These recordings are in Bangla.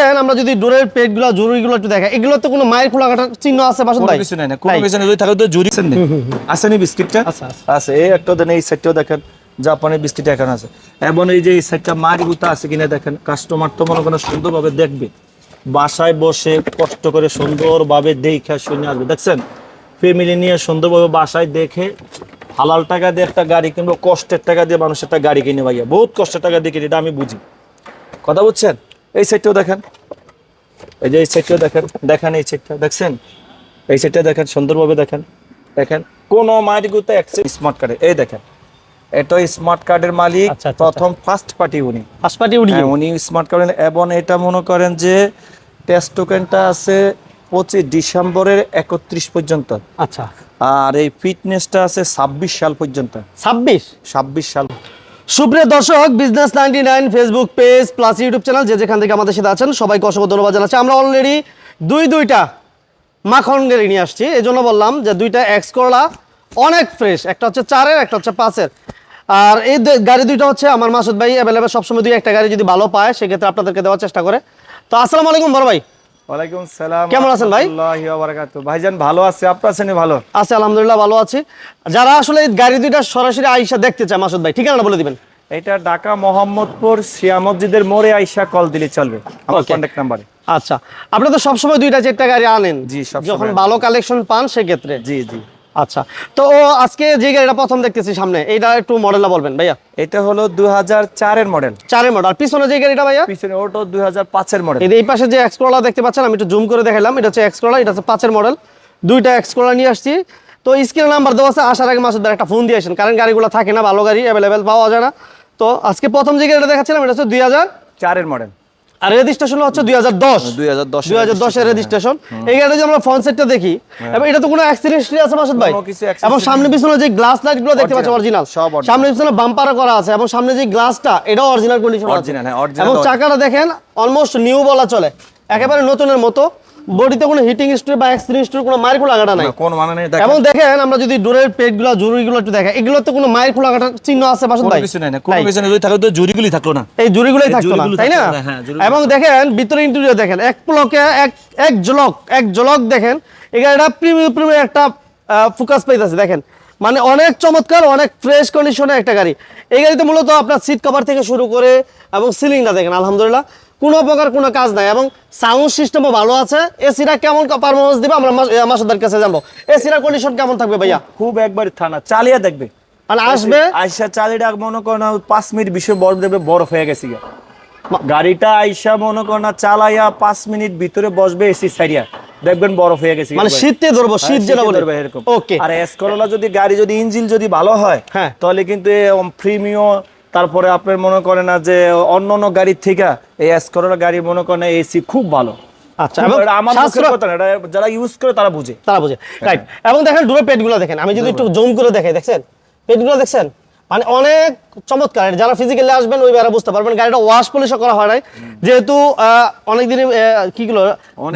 দেখেন আমরা যদি ডোরের পেটগুলো জরুরি গুলো একটু দেখাই এগুলো তো কোনো মায়ের খোলা কাটার চিহ্ন আছে বাসন ভাই? কিছু নাই না কোনো কিছু নাই যদি থাকে তো জুরি আছেন আছে নি বিস্কিটটা? আচ্ছা। আছে। এই একটা দেন এই সাইডটাও দেখেন জাপানি বিস্কিট এখানে আছে। এবং এই যে এই সাইডটা মারি গুতা আছে কিনা দেখেন কাস্টমার তো মনে করেন সুন্দরভাবে দেখবে। বাসায় বসে কষ্ট করে সুন্দরভাবে দেখে শুনে আসবে দেখছেন? ফ্যামিলি নিয়ে সুন্দরভাবে বাসায় দেখে হালাল টাকা দিয়ে একটা গাড়ি কিনবো কষ্টের টাকা দিয়ে মানুষ একটা গাড়ি কিনে ভাইয়া। বহুত কষ্টের টাকা দিয়ে কিনে এটা আমি বুঝি। কথা বুঝছেন? এই সাইডটাও দেখেন। এই যে এই সাইডটাও দেখেন দেখেন এই সাইডটা দেখছেন? এই সাইডটা দেখেন সুন্দরভাবে দেখেন। দেখেন কোন অ্যাক্সেস স্মার্ট কার্ডে এই দেখেন এটা স্মার্ট কার্ডের মালিক আচ্ছা, আচ্ছা, প্রথম ফার্স্ট পার্টি উনি। হাসপাটি উড়িয়ে হ্যাঁ, উনি স্মার্ট কার্ড এবং এটা মনে করেন যে টেস্ট টোকেনটা আছে পঁচিশ ডিসেম্বরের একত্রিশ পর্যন্ত। আচ্ছা। আর এই ফিটনেসটা আছে ছাব্বিশ সাল পর্যন্ত। ছাব্বিশ? ছাব্বিশ সাল। সুপ্রিয় দর্শক business ninety nine Facebook page plus YouTube channel যে যেখান থেকে আমাদের সাথে আছেন, সবাইকে অসংখ্য ধন্যবাদ জানাচ্ছি। আমরা অলরেডি দুই দুইটা মাখন গাড়ি নিয়ে আসছি। এই জন্য বললাম যে দুইটা এক্স করলা অনেক ফ্রেশ একটা হচ্ছে চারের, একটা হচ্ছে পাঁচের। আর এই গাড়ি দুইটা হচ্ছে আমার মাসুদ ভাই অ্যাভেলেবেল সবসময় দুই একটা গাড়ি যদি ভালো পায়, সেক্ষেত্রে আপনাদেরকে দেওয়ার চেষ্টা করে। তো আসসালামু আলাইকুম বড় ভাই। ওয়ালাইকুম সালাম কেমন আছেন ভাই? রাহমাতুল্লাহি ওয়া বারাকাতুহু। ভাইজান ভালো আছে? আপনার আছেন ভালো? আছে আলহামদুলিল্লাহ ভালো আছি। যারা আসলে গাড়ি দুইটা সরাসরি আইসা দেখতে চায় মাসুদ ভাই ঠিকানা বলে দিবেন। এটা ঢাকা মোহাম্মদপুর শিয়া মসজিদের মোড়ে আইসা কল দিলে চলবে আমার কন্ট্যাক্ট নাম্বারে আচ্ছা আপনি তো সবসময় দুইটা চারটা গাড়ি আনেন। জি, যখন ভালো কালেকশন পান সেক্ষেত্রে। জি জি। আচ্ছা। তো আজকে যে গাড়িটা প্রথম দেখতেছি সামনে এইটা একটু মডেলটা বলবেন ভাইয়া। এটা হলো দুই হাজার চারের মডেল চারের মডেল আর পিছনে যে গাড়িটা ভাইয়া? পিছনে ওটা দুই হাজার পাঁচের মডেল এই পাশে যে এক্সকোলা দেখতে পাচ্ছেন আমি একটু জুম করে দেখালাম এটা হচ্ছে এক্সকোলা এটা হচ্ছে পাঁচের মডেল দুইটা এক্সকোলা নিয়ে আসছি। তো স্ক্রিনে নাম্বার দেওয়া আছে আসার আগে মাসুদ ভাই একটা ফোন দিয়ে আসেন কারণ গাড়িগুলো থাকে না ভালো গাড়ি অ্যাভেলেবেল পাওয়া যায় না। তো আজকে প্রথম যে গাড়িটা দেখাচ্ছিলাম এটা হচ্ছে দুই হাজার চারের মডেল আর রেজিস্ট্রেশন হচ্ছে দুই হাজার দশ। দুই হাজার দশ দুই হাজার দশের রেজিস্ট্রেশন এই গাড়িটা যে আমরা ফ্রন্ট সেটটা দেখি এবং এটা তো কোনো অ্যাক্সিডেন্ট আছে মাসুদ ভাই? এবং সামনে পিছনে যে গ্লাস লাইটগুলো দেখতে পাচ্ছি অরিজিনাল। সামনে পিছনে বাম্পারও করা আছে এবং সামনে যে গ্লাসটা এটাও অরিজিনাল কন্ডিশন হ্যাঁ, এবং চাকাটা দেখেন অলমোস্ট নিউ বলা চলে। একেবারে নতুনের মতো। বডিতে কোনো হিটিং হিস্ট্রি বা কোনো মায়ের খোলা কাটা নাই। কোন মানে নেই এবং দেখেন আমরা যদি ডোরের পেটগুলো একটু দেখাই এগুলো তো কোনো মায়ের খোলা কাটার চিহ্ন আছে বাসন ভাই? কিছু নাই না কোনো কিছু নাই যদি থাকে তো জুরিগুলি থাকল না। এই জুড়িগুলোই এই থাকতো না তাই না? থাকতো হ্যাঁ, এবং দেখেন ভিতরে ইন্টেরিয়র দেখেন এক প্লকে এক এক ঝলক এক জলক দেখেন এখানে একটা প্রিমিয়াম প্রিমিয়াম একটা ফোকাস পাইতাছে দেখেন। মানে অনেক চমৎকার অনেক ফ্রেশ কন্ডিশনে একটা গাড়ি। এই গাড়িতে মূলত আপনার সিট কভার থেকে শুরু করে এবং সিলিংটা দেখেন আলহামদুলিল্লাহ। কোনো প্রকার কোনো কাজ নাই এবং সাউন্ড সিস্টেমও ভালো আছে। এসিটা কেমন পারফরমেন্স দিবে আমরা মাস- মাসুদার কাছে জানব। এসিটার কন্ডিশন কেমন থাকবে ভাইয়া? খুব একবার থানা চালিয়ে দেখবে। মানে আসবে? আইসা চালিয়ে ডাক মনে করো না পাঁচ মিনিট বিষয় বরফ দেবে বরফ হয়ে গেছে। গাড়িটা আইসা মনে করো না চালাইয়া পাঁচ মিনিট ভিতরে বসবে এসি সাইডিয়া দেখবেন বরফ হয়ে গেছে মানে শীতে ধরবো হ্যাঁ, শীত যেটা বলে। ধরবে এরকম। ওকে আর এসকরোলা যদি গাড়ি যদি ইঞ্জিন যদি ভালো হয় হ্যাঁ। তাহলে কিন্তু প্রিমিয় তারপরে আপনার মনে করেন না যে অন্য অন্য গাড়ির থেকে এই এসকরোলা গাড়ি মনে করেন এসি খুব ভালো। আচ্ছা খুব- এবং এটা আমার কথা না, এটা যারা ইউজ করে তারা বুঝে। তারা বুঝে। রাইট এবং দেখেন ডুরে পেটগুলো দেখেন। আমি যদি একটু জুম করে দেখাই দেখছেন? পেটগুলো দেখছেন? মানে অনেক চমৎকার। যারা ফিজিক্যালি আসবেন ওই বেড়া বুঝতে পারবেন। গাড়িটা ওয়াশ পলিশও করা হয় নাই। যেহেতু অনেকদিন অনেকদিনই কি গুলো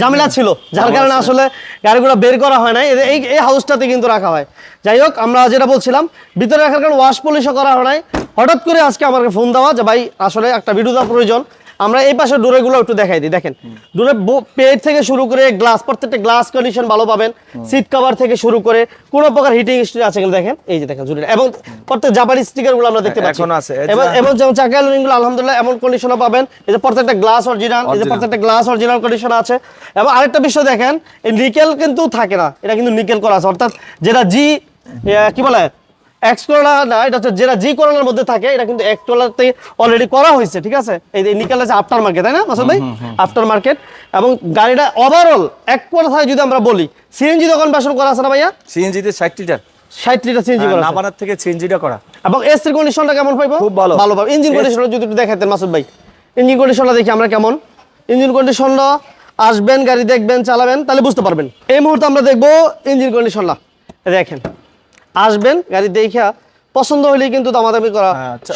ঝামেলা ছিল। যার কারণে আসলে গাড়িগুলো বের করা হয় নাই। এই এই হাউসটাতে কিন্তু রাখা হয়। যাই হোক আমরা যেটা বলছিলাম ভিতরে রাখার কারণে ওয়াশ পলিশও করা হয় নাই। হঠাৎ করে আজকে আমাকে ফোন দেওয়া যে ভাই আসলে একটা ভিডিও দেওয়া প্রয়োজন। আমরা এই পাশে ডোরেগুলো একটু দেখাই দিই দেখেন। ডোরে পেট থেকে শুরু করে গ্লাস প্রত্যেকটা গ্লাস কন্ডিশন ভালো পাবেন সিট কভার থেকে শুরু করে কোনো প্রকার হিটিং হিস্ট্রি আছে কিনা দেখেন এই যে দেখেন জুড়ে এবং প্রত্যেক জাপানি স্টিকারগুলো আমরা দেখতে পাচ্ছি। এখনও আছে, এবং এবং যেমন চাকা গুলো আলহামদুলিল্লাহ এমন কন্ডিশনও পাবেন। এই যে প্রত্যেকটা গ্লাস অরিজিনাল এই যে প্রত্যেকটা গ্লাস অরিজিনাল কন্ডিশন আছে। এবং আরেকটা বিষয় দেখেন এই নিকেল কিন্তু থাকে না এটা কিন্তু নিকেল করা আছে। অর্থাৎ যেটা জি কি বলে? এক্স করোলা না এটা হচ্ছে যেটা জি মধ্যে থাকে এটা কিন্তু করোলাতে অলরেডি করা হয়েছে ঠিক আছে? এই যে নিকেল আছে আফটার মার্কেট তাই না মাসুদ ভাই? আফটার মার্কেট এবং গাড়িটা ওভারঅল এক কথায় যদি আমরা বলি সিএনজি দোকান বাসন করা আছে না ভাইয়া? সিএনজিতে ষাট লিটার ষাট লিটার সিএনজি করা নাবানার থেকে সিএনজিটা করা। এবং এসির কন্ডিশনটা কেমন পাইবো? খুব ভালো। ভালো পাবো। ইঞ্জিন কন্ডিশনটা যদি একটু দেখাতেন মাসুদ ভাই। ইঞ্জিন কন্ডিশনটা দেখি আমরা কেমন। ইঞ্জিন কন্ডিশনটা আসবেন গাড়ি দেখবেন চালাবেন তাহলে বুঝতে পারবেন। এই মুহূর্তে আমরা দেখব ইঞ্জিন কন্ডিশনটা দেখেন। আসবেন গাড়ি দেখা পছন্দ হলেই কিন্তু দামাদামি করা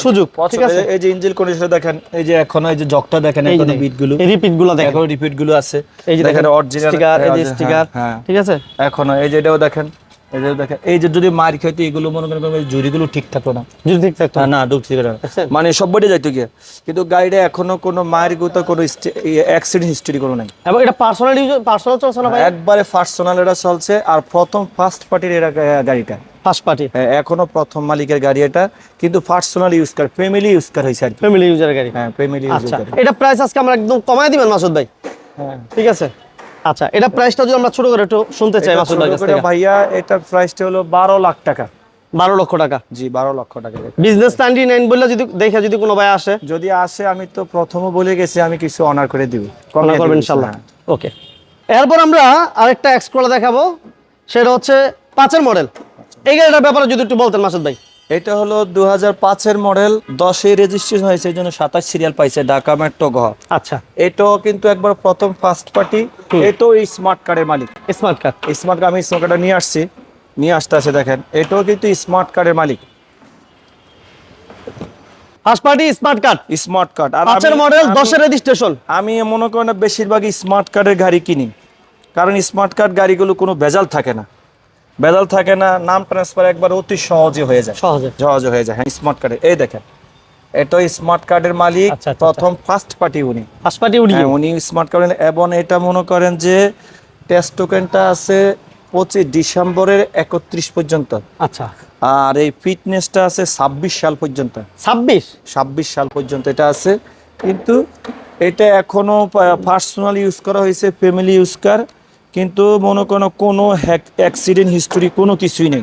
সুযোগ ঠিক আছে? এই যে ইঞ্জিন কন্ডিশন দেখেন এই যে এখনও এই যে জকটা দেখেন এই যে বিটগুলো রিপিটগুলো দেখেন। এখনও রিপিটগুলো আছে। এই যে দেখেন অরিজিনাল স্টিকার এই যে স্টিকার হ্যাঁ ঠিক আছে? এখনও এই যে এটাও দেখেন এই যে দেখেন এই যে যদি মার এগুলো মনে করেন জুড়িগুলো ঠিক থাকতো না। যদি ঠিক থাকতো হ্যাঁ, না ঢুকছে না মানে যাইতো গিয়ে। কিন্তু গাড়িটা এখনও কোনো মায়ের গুতো কোনো অ্যাক্সিডেন্ট হিস্টরি কোনো নাই। এবং এটা পার্সোনাল ইউজ পার্সোনাল চলছে না ভাই? একবারে পার্সোনাল এটা চলছে আর প্রথম ফার্স্ট পার্টির এরা গাড়িটা। ফার্স্ট পার্টি হ্যাঁ, এখনও প্রথম মালিকের গাড়ি এটা কিন্তু পার্সোনাল ইউজ কর ফ্যামিলি ইউজ করা হয়েছে আর ফ্যামিলি ইউজার গাড়ি। হ্যাঁ ফ্যামিলি ইউজ আচ্ছা এটা প্রাইস আজকে আমরা একদম কমায় দিবেন মাসুদ ভাই। হ্যাঁ। ঠিক আছে? আচ্ছা এটা প্রাইসটা যদি আমরা ছোট করে একটু শুনতে চাই মাসুদ ভাই ছোট কাছ থেকে। ভাইয়া এটা প্রাইসটা হলো বারো লাখ টাকা। বারো লক্ষ টাকা। জি বারো লক্ষ টাকা। বিজনেস নাইনটি নাইন বললে যদি দেখে যদি কোনো ভাই আসে। যদি আসে আমি তো প্রথমে বলে গেছি আমি কিছু অনার করে দিব। করবেন ইনশাল্লাহ। ওকে এরপর আমরা আরেকটা এক্সপ্লোর দেখাবো। সেটা হচ্ছে পাঁচের মডেল এই গাড়িটার ব্যাপারে যদি একটু বলতেন মাসুদ ভাই। এটা হলো দু হাজার পাঁচের মডেল দশে রেজিস্ট্রেশন হয়েছে এই জন্য সাতাশ সিরিয়াল পাইছে ঢাকা মেট্রো ঘ আচ্ছা। এটাও কিন্তু একবার প্রথম ফার্স্ট পার্টি এটাও এই স্মার্ট কার্ডের মালিক। স্মার্ট কার্ড স্মার্ট কার্ড আমি স্মার্ট কার্ডটা নিয়ে আসছি নিয়ে আসতে আছে দেখেন এটাও কিন্তু স্মার্ট কার্ডের মালিক। First party smart card smart card আর পাঁচের আমি- মডেল দশের রেজিস্ট্রেশন আমি মনে করি না বেশিরভাগই স্মার্ট কার্ডের গাড়ি কিনি কারণ স্মার্ট কার্ড গাড়িগুলো কোনো ভেজাল থাকে না। ভেজাল থাকে না নাম ট্রান্সফার একবার অতি সহজে হয়ে যায়। সহজে। সহজে হয়ে যায় হ্যাঁ স্মার্ট কার্ডে এই দেখেন এটা স্মার্ট কার্ডের মালিক আচ্ছা, আচ্ছা, প্রথম ফার্স্ট পার্টি উনি। ফার্স্ট পার্টি উনি? উনি স্মার্ট কার্ড এবং এটা মনে করেন যে টেস্ট টোকেনটা আছে পঁচিশ ডিসেম্বরের একত্রিশ পর্যন্ত। আচ্ছা। আর এই ফিটনেসটা আছে ছাব্বিশ সাল পর্যন্ত। ছাব্বিশ? ছাব্বিশ সাল পর্যন্ত এটা আছে। কিন্তু এটা এখনও পার্সোনাল ইউজ করা হয়েছে ফ্যামিলি ইউজ কার। কিন্তু মনে করো কোনো অ্যাক্সিডেন্ট হিস্টোরি কোনো কিছুই নেই।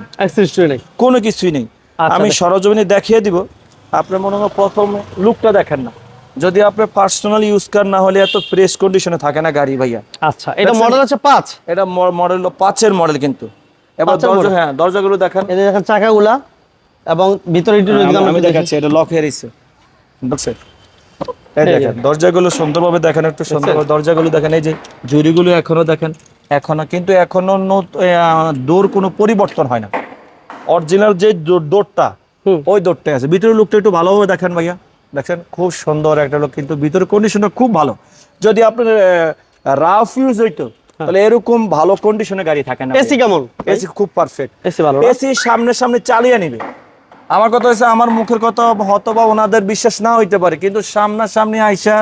কোনো কিছুই নেই। আচ্ছা, আমি সরজমিনে দেখিয়ে দিব আপনি মনে হয় প্রথম লুকটা দেখেন না। যদি আপনার পার্সোনাল ইউজ কার না হলে এত ফ্রেশ কন্ডিশনে থাকে না গাড়ি ভাইয়া। আচ্ছা এটা মডেল হচ্ছে পাঁচ? এটা মডেল পাঁচের মডেল কিন্তু। এবার দরজা? হ্যাঁ দরজাগুলো দেখেন। এই যে দেখেন চাকাগুলা এবং ভিতরে একটু যদি আমি-। দেখাচ্ছি এটা লক হয়ে রয়েছে। দেখছেন এই। দেখেন দরজাগুলো সুন্দরভাবে দেখেন একটু সুন্দরভাবে দরজাগুলো দেখেন এই যে জুড়িগুলো এখনও দেখেন। এখনও কিন্তু এখনও ডোর কোনো পরিবর্তন হয় না। অরিজিনাল যে ডোরটা হুম। ওই ডোরটাই আছে। ভিতরের লোকটা একটু ভালোভাবে দেখেন ভাইয়া। দেখেন খুব সুন্দর একটা লোক কিন্তু ভিতরের কন্ডিশনটা খুব ভালো। যদি আপনার রাফ ইউজ হইতো তাহলে এরকম ভালো কন্ডিশনে গাড়ি থাকে না এসি কেমন? এসি খুব পারফেক্ট এসি ভালো এসি সামনে সামনে চালিয়ে নিবে। আমার কথা হচ্ছে আমার মুখের কথা হয়তো বা ওনাদের বিশ্বাস না হইতে পারে কিন্তু সামনাসামনি আইসা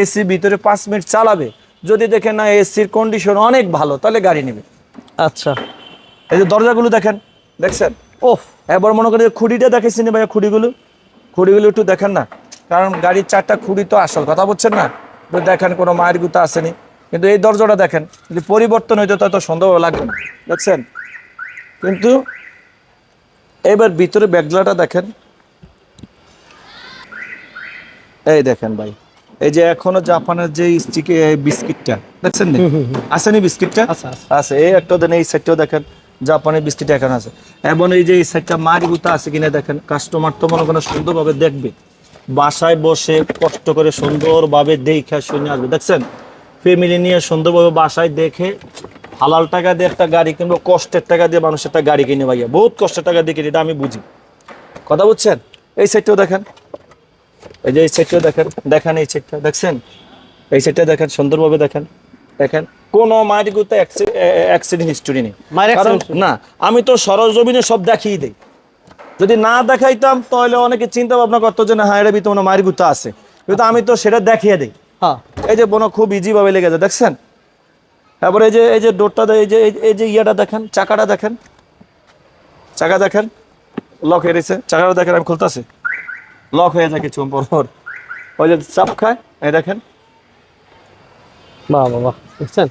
এসি ভিতরে পাঁচ মিনিট চালাবে। যদি দেখেন না এসির কন্ডিশন অনেক ভালো তাহলে গাড়ি নেবে। আচ্ছা। এই যে দরজাগুলো দেখেন দেখছেন? ওহ একবার মনে করেন খুঁড়িটা দেখেছেন ভাইয়া খুঁড়িগুলো খুঁড়িগুলো একটু দেখেন না কারণ গাড়ির চারটা খুঁড়ি তো আসল কথা বলছেন না? তো দেখেন কোনো মায়ের গুতা আসেনি। কিন্তু এই দরজাটা দেখেন যদি পরিবর্তন হইতো তত সন্দেহ লাগবে না দেখছেন? কিন্তু এবার ভিতরে ব্যাগলাটা দেখেন। এই দেখেন ভাই এই যে এখনও জাপানের যে স্টিকে বিস্কিটটা দেখছেন আসেনি বিস্কিটটা। আছে এই একটা দেন এই সাইডটাও দেখেন জাপানের বৃষ্টি এখন আছে। এবং এই যে এই সাইডটা মারি গুতা আছে কিনা দেখেন কাস্টমার তো মনে করেন সুন্দরভাবে দেখবে। বাসায় বসে কষ্ট করে সুন্দরভাবে দেখে শুনে আসবে দেখছেন? ফ্যামিলি নিয়ে সুন্দরভাবে বাসায় দেখে হালাল টাকা দিয়ে একটা গাড়ি কিনবো কষ্টের টাকা দিয়ে মানুষ একটা গাড়ি কিনে ভাইয়া। বহুত কষ্টের টাকা দিয়ে কিনে এটা আমি বুঝি। কথা বুঝছেন? এই সাইডটাও দেখেন এই যে এই সাইডটাও দেখেন দেখেন এই সাইডটা দেখছেন? এই সাইডটা দেখেন সুন্দরভাবে দেখেন দেখেন। কোনো মায়ের গুতে অ্যাক্সিডেন্ট হিস্টোরি নেই। কারণ না আমি তো সরজমিনে সব দেখিয়ে দেই। যদি না দেখাইতাম তাহলে অনেকে চিন্তা ভাবনা করতো যে না হ্যাঁ এটা ভিতরে মায়ের গুতা আছে। কিন্তু আমি তো সেটা দেখিয়ে দিই। হ্যাঁ। এই যে বোনো খুব ইজি ভাবে লেগে যায় দেখছেন? তারপরে এই যে এই যে ডোরটা এই যে এই- যে ইয়াটা দেখেন চাকাটা দেখেন। চাকা দেখেন লক গেছে চাকাটা দেখেন আমি খুলতেছি। লক হয়ে যায় কিছু পর পর। ওই যে চাপ খায় এই দেখেন। বাহ বাহ দেখছেন?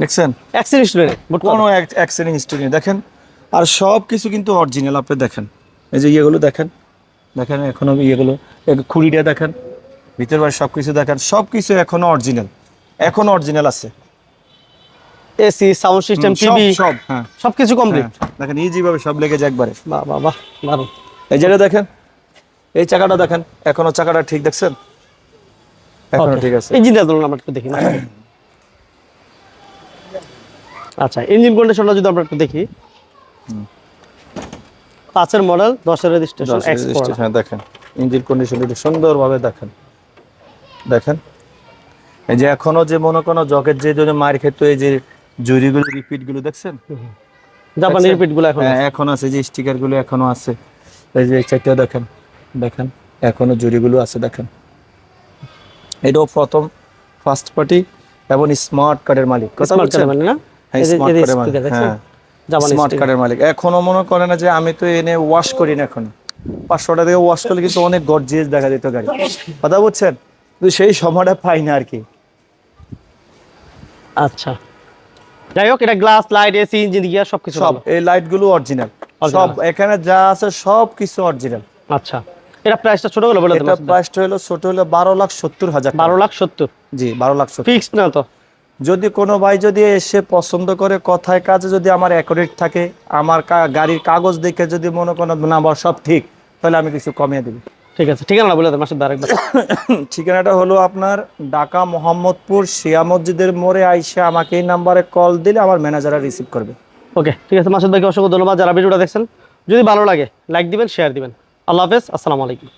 দেখছেন? অ্যাক্সিডেন্ট নেই বুট কোনো অ্যাক্সিডেন্ট হিস্ট্রি নেই দেখেন। আর সব কিছু কিন্তু অরিজিনাল আপনি দেখেন। এই যে ইয়েগুলো দেখেন। দেখেন এখনও ইয়েগুলো খুঁড়িটা দেখেন। ভিতর বাড়ি সব কিছু দেখেন। সব কিছু এখনও অরিজিনাল এখনও অরিজিনাল আছে। এসি সাউন্ড সিস্টেম সব টিভি সব হ্যাঁ। সবকিছু কমপ্লিট হ্যাঁ, দেখেন ইজি ভাবে সব লেগে যায় একবারে। বাহ বাহ বাহ দারুণ। এই যেটা দেখেন এই চাকাটা দেখেন এখনও চাকাটা ঠিক দেখছেন? এখনও ঠিক আছে। ইঞ্জিনটা ধরুন আমরা একটু দেখি। আচ্ছা ইঞ্জিন কন্ডিশনটা যদি আমরা একটু দেখি। পাঁচের মডেল দশের রেজিস্ট্রেশন দশ registration, দেখেন। ইঞ্জিন কন্ডিশন একটু সুন্দরভাবে দেখেন। দেখেন। এই যে এখনও যে মনে কোনো জগের যে জন্য মার খেতো এই যে জুড়িগুলো রিপিটগুলো দেখছেন? জাপানি? রিপিটগুলো এখন হ্যাঁ এখন আছে যে স্টিকারগুলো এখনও আছে। এই যে এই চারটা দেখেন দেখেন এখনও জুড়িগুলো আছে দেখেন। এটাও প্রথম ফার্স্ট পার্টি এবং স্মার্ট কার্ডের মালিক। কথা বলছেন? না? হ্যাঁ, card এর মালিক, হ্যাঁ। স্মার্ট কার্ডের মালিক। এখনও মনে করে না যে আমি তো এনে ওয়াশ করি না এখন। পাঁচশো টাকা দিয়ে ওয়াশ করলে কিন্তু অনেক গর্জিয়াস দেখা যেত গাড়ি। কথা বুঝছেন কিন্তু সেই সময়টা পাই না আর কি। আচ্ছা। যাই হোক এটা glass light AC engine gear সবকিছু সব এই লাইটগুলো অরিজিনাল সব এখানে যা আছে সব কিছু অরিজিনাল আচ্ছা। এটা প্রাইসটা ছোট করে বলে এটা প্রাইসটা হলো ছোট হলো বারো লাখ সত্তর হাজার। বারো লাখ সত্তর। জি বারো লাখ ফিক্সড না তো? যদি কোনো ভাই যদি এসে পছন্দ করে কথায় কাজে যদি আমার অ্যাকুরেট থাকে আমার গাড়ির কাগজ দেখে যদি মনে করেন নাম্বার সব ঠিক তাহলে আমি কিছু কমিয়ে দেবো। ঠিক আছে ঠিকানা বলে দেন মাসুদ আরেকবার ঠিকানাটা হলো আপনার ঢাকা মোহাম্মদপুর শিয়া মসজিদের মোড়ে আইসে আমাকে এই নাম্বারে কল দিলে আমার ম্যানেজাররা রিসিভ করবে। ওকে, ঠিক আছে। মাসুদ ভাইকে অসংখ্য ধন্যবাদ। যারা ভিডিওটা দেখছেন, যদি ভালো লাগে লাইক দিবেন শেয়ার দিবেন। আল্লাহ হাফেজ, আসসালামু আলাইকুম।